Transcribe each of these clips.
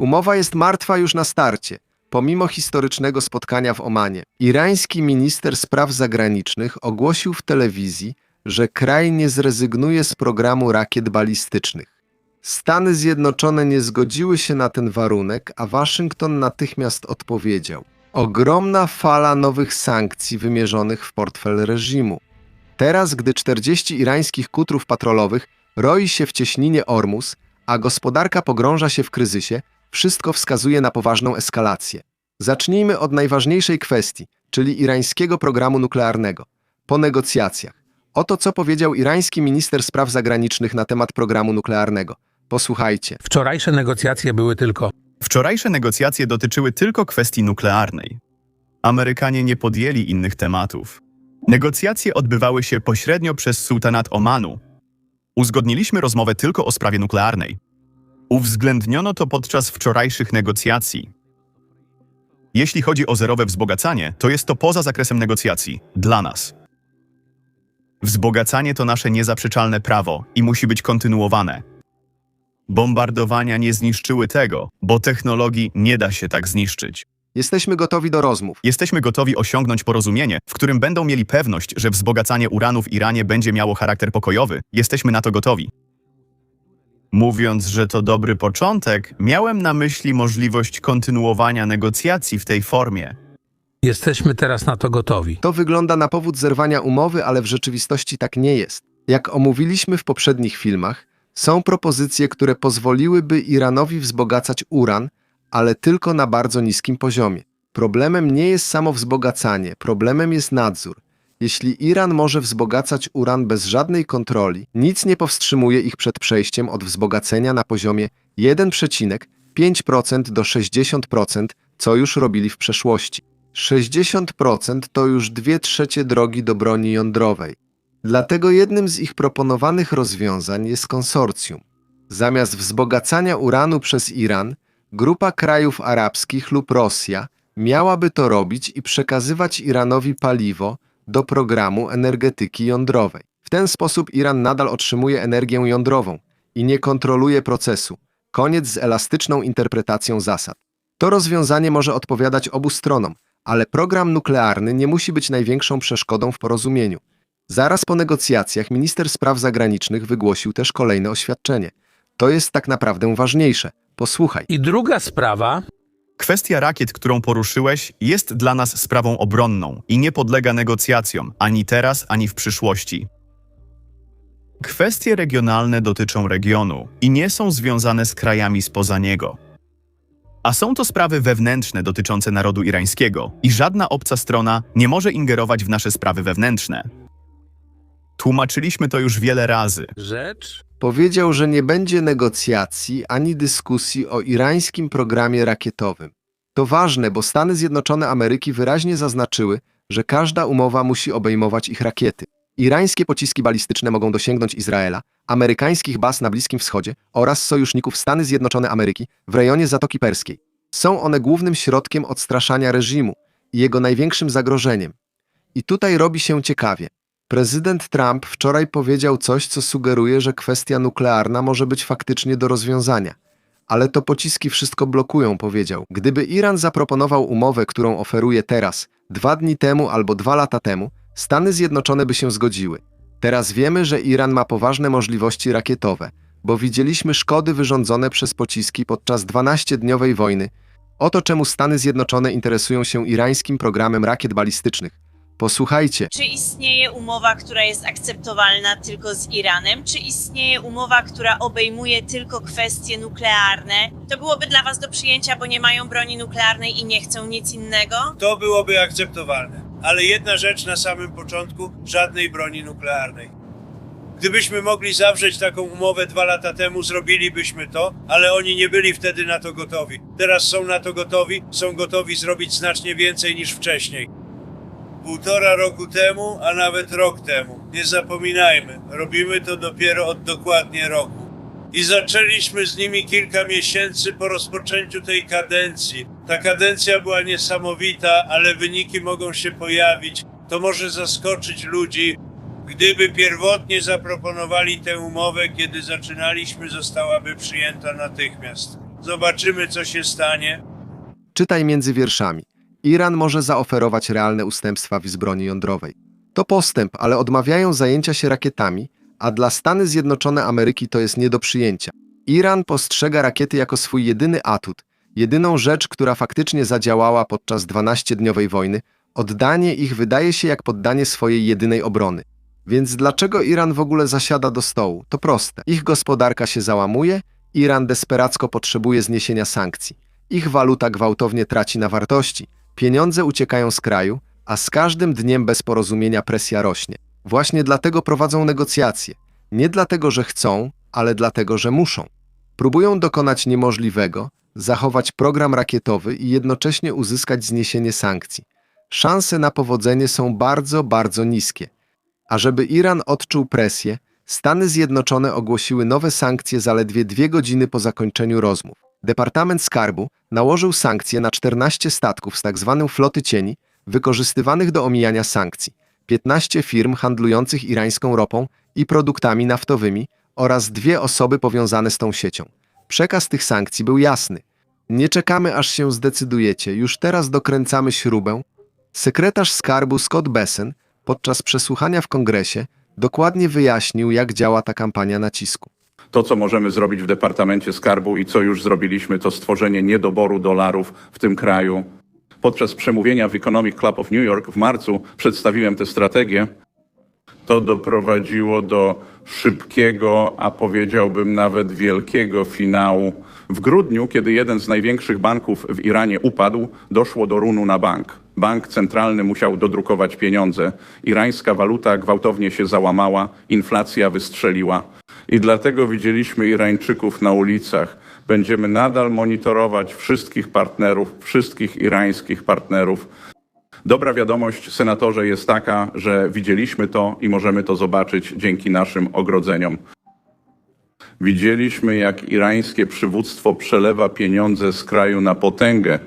Umowa jest martwa już na starcie, pomimo historycznego spotkania w Omanie. Irański minister spraw zagranicznych ogłosił w telewizji, że kraj nie zrezygnuje z programu rakiet balistycznych. Stany Zjednoczone nie zgodziły się na ten warunek, a Waszyngton natychmiast odpowiedział. Ogromna fala nowych sankcji wymierzonych w portfel reżimu. Teraz, gdy 40 irańskich kutrów patrolowych roi się w cieśninie Ormus, a gospodarka pogrąża się w kryzysie, wszystko wskazuje na poważną eskalację. Zacznijmy od najważniejszej kwestii, czyli irańskiego programu nuklearnego. Po negocjacjach. Oto co powiedział irański minister spraw zagranicznych na temat programu nuklearnego. Posłuchajcie. Wczorajsze negocjacje były tylko Wczorajsze negocjacje dotyczyły tylko kwestii nuklearnej. Amerykanie nie podjęli innych tematów. Negocjacje odbywały się pośrednio przez sułtanat Omanu. Uzgodniliśmy rozmowę tylko o sprawie nuklearnej. Uwzględniono to podczas wczorajszych negocjacji. Jeśli chodzi o zerowe wzbogacanie, to jest to poza zakresem negocjacji dla nas. Wzbogacanie to nasze niezaprzeczalne prawo i musi być kontynuowane. Bombardowania nie zniszczyły tego, bo technologii nie da się tak zniszczyć. Jesteśmy gotowi do rozmów. Jesteśmy gotowi osiągnąć porozumienie, w którym będą mieli pewność, że wzbogacanie uranu w Iranie będzie miało charakter pokojowy. Jesteśmy na to gotowi. Mówiąc, że to dobry początek, miałem na myśli możliwość kontynuowania negocjacji w tej formie. Jesteśmy teraz na to gotowi. To wygląda na powód zerwania umowy, ale w rzeczywistości tak nie jest. Jak omówiliśmy w poprzednich filmach, są propozycje, które pozwoliłyby Iranowi wzbogacać uran, ale tylko na bardzo niskim poziomie. Problemem nie jest samo wzbogacanie, problemem jest nadzór. Jeśli Iran może wzbogacać uran bez żadnej kontroli, nic nie powstrzymuje ich przed przejściem od wzbogacenia na poziomie 1,5% do 60%, co już robili w przeszłości. 60% to już dwie trzecie drogi do broni jądrowej. Dlatego jednym z ich proponowanych rozwiązań jest konsorcjum. Zamiast wzbogacania uranu przez Iran, grupa krajów arabskich lub Rosja miałaby to robić i przekazywać Iranowi paliwo do programu energetyki jądrowej. W ten sposób Iran nadal otrzymuje energię jądrową i nie kontroluje procesu. Koniec z elastyczną interpretacją zasad. To rozwiązanie może odpowiadać obu stronom, ale program nuklearny nie musi być największą przeszkodą w porozumieniu. Zaraz po negocjacjach minister spraw zagranicznych wygłosił też kolejne oświadczenie. To jest tak naprawdę ważniejsze. Posłuchaj. I druga sprawa, Kwestia rakiet, którą poruszyłeś, jest dla nas sprawą obronną i nie podlega negocjacjom ani teraz, ani w przyszłości. Kwestie regionalne dotyczą regionu i nie są związane z krajami spoza niego. A są to sprawy wewnętrzne dotyczące narodu irańskiego i żadna obca strona nie może ingerować w nasze sprawy wewnętrzne. Tłumaczyliśmy to już wiele razy. rzecz, Powiedział, że nie będzie negocjacji ani dyskusji o irańskim programie rakietowym. To ważne, bo Stany Zjednoczone Ameryki wyraźnie zaznaczyły, że każda umowa musi obejmować ich rakiety. Irańskie pociski balistyczne mogą dosięgnąć Izraela, amerykańskich baz na Bliskim Wschodzie oraz sojuszników Stany Zjednoczone Ameryki w rejonie Zatoki Perskiej. Są one głównym środkiem odstraszania reżimu i jego największym zagrożeniem. I tutaj robi się ciekawie. Prezydent Trump wczoraj powiedział coś, co sugeruje, że kwestia nuklearna może być faktycznie do rozwiązania. Ale to pociski wszystko blokują, powiedział. Gdyby Iran zaproponował umowę, którą oferuje teraz, dwa dni temu albo dwa lata temu, Stany Zjednoczone by się zgodziły. Teraz wiemy, że Iran ma poważne możliwości rakietowe, bo widzieliśmy szkody wyrządzone przez pociski podczas 12-dniowej wojny. Oto czemu Stany Zjednoczone interesują się irańskim programem rakiet balistycznych. Posłuchajcie. Czy istnieje umowa, która jest akceptowalna tylko z Iranem? Czy istnieje umowa, która obejmuje tylko kwestie nuklearne? To byłoby dla Was do przyjęcia, bo nie mają broni nuklearnej i nie chcą nic innego? To byłoby akceptowalne. Ale jedna rzecz na samym początku: żadnej broni nuklearnej. Gdybyśmy mogli zawrzeć taką umowę dwa lata temu, zrobilibyśmy to, ale oni nie byli wtedy na to gotowi. Teraz są na to gotowi, są gotowi zrobić znacznie więcej niż wcześniej. Półtora roku temu, a nawet rok temu. Nie zapominajmy, robimy to dopiero od dokładnie roku. I zaczęliśmy z nimi kilka miesięcy po rozpoczęciu tej kadencji. Ta kadencja była niesamowita, ale wyniki mogą się pojawić. To może zaskoczyć ludzi. Gdyby pierwotnie zaproponowali tę umowę, kiedy zaczynaliśmy, zostałaby przyjęta natychmiast. Zobaczymy, co się stanie. Czytaj między wierszami. Iran może zaoferować realne ustępstwa w zbroni jądrowej. To postęp, ale odmawiają zajęcia się rakietami, a dla Stany Zjednoczone Ameryki to jest nie do przyjęcia. Iran postrzega rakiety jako swój jedyny atut, jedyną rzecz, która faktycznie zadziałała podczas 12-dniowej wojny. Oddanie ich wydaje się jak poddanie swojej jedynej obrony. Więc dlaczego Iran w ogóle zasiada do stołu? To proste. Ich gospodarka się załamuje, Iran desperacko potrzebuje zniesienia sankcji. Ich waluta gwałtownie traci na wartości, pieniądze uciekają z kraju, a z każdym dniem bez porozumienia presja rośnie. Właśnie dlatego prowadzą negocjacje. Nie dlatego, że chcą, ale dlatego, że muszą. Próbują dokonać niemożliwego, zachować program rakietowy i jednocześnie uzyskać zniesienie sankcji. Szanse na powodzenie są bardzo, bardzo niskie. A żeby Iran odczuł presję, Stany Zjednoczone ogłosiły nowe sankcje zaledwie dwie godziny po zakończeniu rozmów. Departament Skarbu nałożył sankcje na 14 statków z tzw. floty cieni, wykorzystywanych do omijania sankcji, 15 firm handlujących irańską ropą i produktami naftowymi oraz dwie osoby powiązane z tą siecią. Przekaz tych sankcji był jasny. Nie czekamy, aż się zdecydujecie, już teraz dokręcamy śrubę. Sekretarz skarbu Scott Bessen podczas przesłuchania w kongresie dokładnie wyjaśnił, jak działa ta kampania nacisku. To, co możemy zrobić w Departamencie Skarbu i co już zrobiliśmy, to stworzenie niedoboru dolarów w tym kraju. Podczas przemówienia w Economic Club of New York w marcu przedstawiłem tę strategię. To doprowadziło do szybkiego, a powiedziałbym nawet wielkiego finału. W grudniu, kiedy jeden z największych banków w Iranie upadł, doszło do runu na bank. Bank centralny musiał dodrukować pieniądze. Irańska waluta gwałtownie się załamała, inflacja wystrzeliła. I dlatego widzieliśmy Irańczyków na ulicach. Będziemy nadal monitorować wszystkich partnerów, wszystkich irańskich partnerów. Dobra wiadomość, senatorze, jest taka, że widzieliśmy to i możemy to zobaczyć dzięki naszym ogrodzeniom. Widzieliśmy, jak irańskie przywództwo przelewa pieniądze z kraju na potęgę,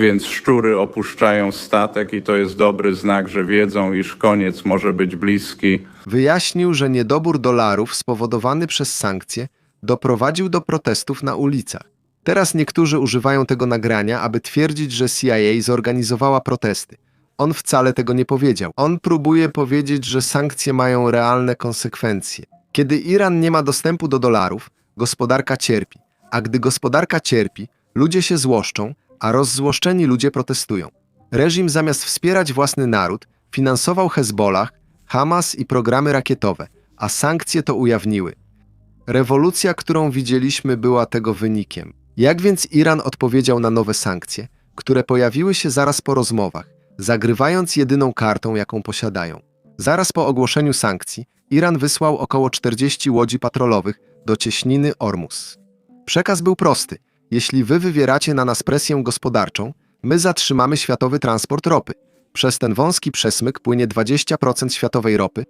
więc szczury opuszczają statek i to jest dobry znak, że wiedzą, iż koniec może być bliski. Wyjaśnił, że niedobór dolarów spowodowany przez sankcje doprowadził do protestów na ulicach. Teraz niektórzy używają tego nagrania, aby twierdzić, że CIA zorganizowała protesty. On wcale tego nie powiedział. On próbuje powiedzieć, że sankcje mają realne konsekwencje. Kiedy Iran nie ma dostępu do dolarów, gospodarka cierpi, a gdy gospodarka cierpi, ludzie się złoszczą, a rozzłoszczeni ludzie protestują. Reżim zamiast wspierać własny naród, finansował Hezbollah, Hamas i programy rakietowe, a sankcje to ujawniły. Rewolucja, którą widzieliśmy, była tego wynikiem. Jak więc Iran odpowiedział na nowe sankcje, które pojawiły się zaraz po rozmowach, zagrywając jedyną kartą, jaką posiadają? Zaraz po ogłoszeniu sankcji, Iran wysłał około 40 łodzi patrolowych do cieśniny Ormus. Przekaz był prosty: jeśli wy wywieracie na nas presję gospodarczą, my zatrzymamy światowy transport ropy. Przez ten wąski przesmyk płynie 20% światowej ropy.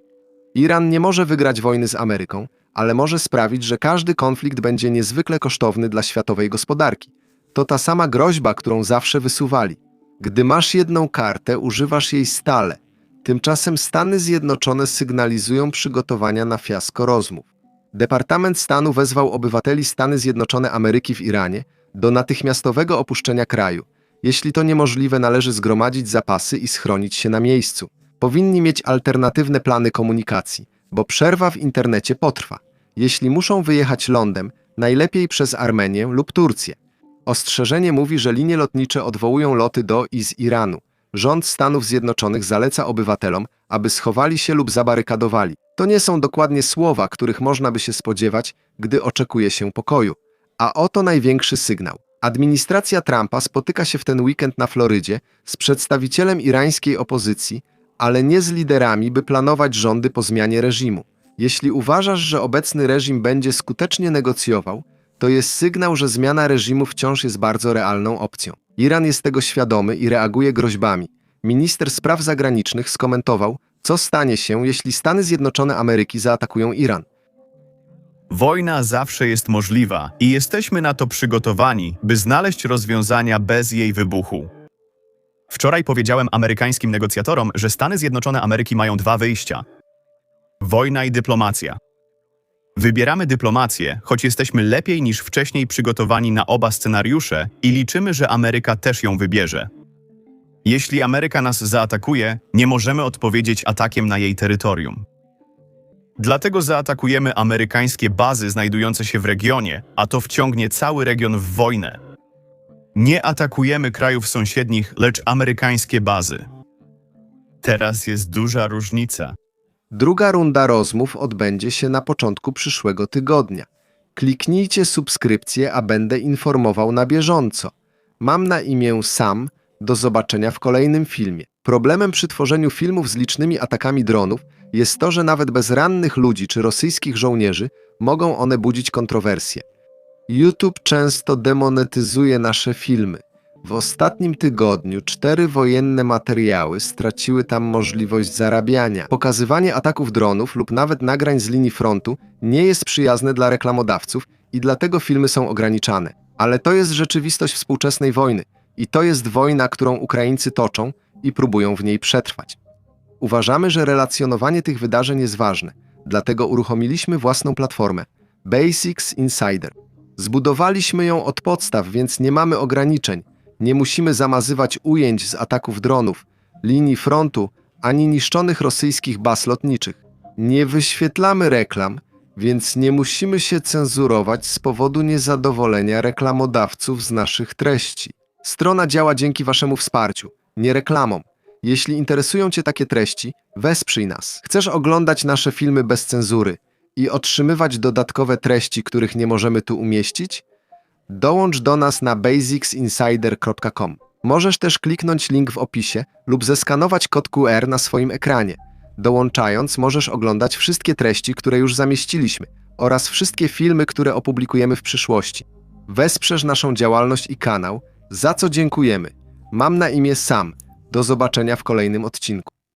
Iran nie może wygrać wojny z Ameryką, ale może sprawić, że każdy konflikt będzie niezwykle kosztowny dla światowej gospodarki. To ta sama groźba, którą zawsze wysuwali. Gdy masz jedną kartę, używasz jej stale. Tymczasem Stany Zjednoczone sygnalizują przygotowania na fiasko rozmów. Departament Stanu wezwał obywateli Stany Zjednoczone Ameryki w Iranie do natychmiastowego opuszczenia kraju. Jeśli to niemożliwe, należy zgromadzić zapasy i schronić się na miejscu. Powinni mieć alternatywne plany komunikacji, bo przerwa w internecie potrwa. Jeśli muszą wyjechać lądem, najlepiej przez Armenię lub Turcję. Ostrzeżenie mówi, że linie lotnicze odwołują loty do i z Iranu. Rząd Stanów Zjednoczonych zaleca obywatelom, aby schowali się lub zabarykadowali. To nie są dokładnie słowa, których można by się spodziewać, gdy oczekuje się pokoju. A oto największy sygnał. Administracja Trumpa spotyka się w ten weekend na Florydzie z przedstawicielem irańskiej opozycji, ale nie z liderami, by planować rządy po zmianie reżimu. Jeśli uważasz, że obecny reżim będzie skutecznie negocjował, to jest sygnał, że zmiana reżimu wciąż jest bardzo realną opcją. Iran jest tego świadomy i reaguje groźbami. Minister spraw zagranicznych skomentował, co stanie się, jeśli Stany Zjednoczone Ameryki zaatakują Iran. Wojna zawsze jest możliwa i jesteśmy na to przygotowani, by znaleźć rozwiązania bez jej wybuchu. Wczoraj powiedziałem amerykańskim negocjatorom, że Stany Zjednoczone Ameryki mają dwa wyjścia: wojna i dyplomacja. Wybieramy dyplomację, choć jesteśmy lepiej niż wcześniej przygotowani na oba scenariusze i liczymy, że Ameryka też ją wybierze. Jeśli Ameryka nas zaatakuje, nie możemy odpowiedzieć atakiem na jej terytorium. Dlatego zaatakujemy amerykańskie bazy znajdujące się w regionie, a to wciągnie cały region w wojnę. Nie atakujemy krajów sąsiednich, lecz amerykańskie bazy. Teraz jest duża różnica. Druga runda rozmów odbędzie się na początku przyszłego tygodnia. Kliknijcie subskrypcję, a będę informował na bieżąco. Mam na imię Sam. Do zobaczenia w kolejnym filmie. Problemem przy tworzeniu filmów z licznymi atakami dronów jest to, że nawet bez rannych ludzi czy rosyjskich żołnierzy mogą one budzić kontrowersje. YouTube często demonetyzuje nasze filmy. W ostatnim tygodniu cztery wojenne materiały straciły tam możliwość zarabiania. Pokazywanie ataków dronów lub nawet nagrań z linii frontu nie jest przyjazne dla reklamodawców i dlatego filmy są ograniczane. Ale to jest rzeczywistość współczesnej wojny i to jest wojna, którą Ukraińcy toczą i próbują w niej przetrwać. Uważamy, że relacjonowanie tych wydarzeń jest ważne, dlatego uruchomiliśmy własną platformę Basics Insider. Zbudowaliśmy ją od podstaw, więc nie mamy ograniczeń. Nie musimy zamazywać ujęć z ataków dronów, linii frontu ani niszczonych rosyjskich baz lotniczych. Nie wyświetlamy reklam, więc nie musimy się cenzurować z powodu niezadowolenia reklamodawców z naszych treści. Strona działa dzięki Waszemu wsparciu, nie reklamom. Jeśli interesują Cię takie treści, wesprzyj nas. Chcesz oglądać nasze filmy bez cenzury i otrzymywać dodatkowe treści, których nie możemy tu umieścić? Dołącz do nas na basicsinsider.com. Możesz też kliknąć link w opisie lub zeskanować kod QR na swoim ekranie. Dołączając, możesz oglądać wszystkie treści, które już zamieściliśmy oraz wszystkie filmy, które opublikujemy w przyszłości. Wesprzesz naszą działalność i kanał, za co dziękujemy. Mam na imię Sam. Do zobaczenia w kolejnym odcinku.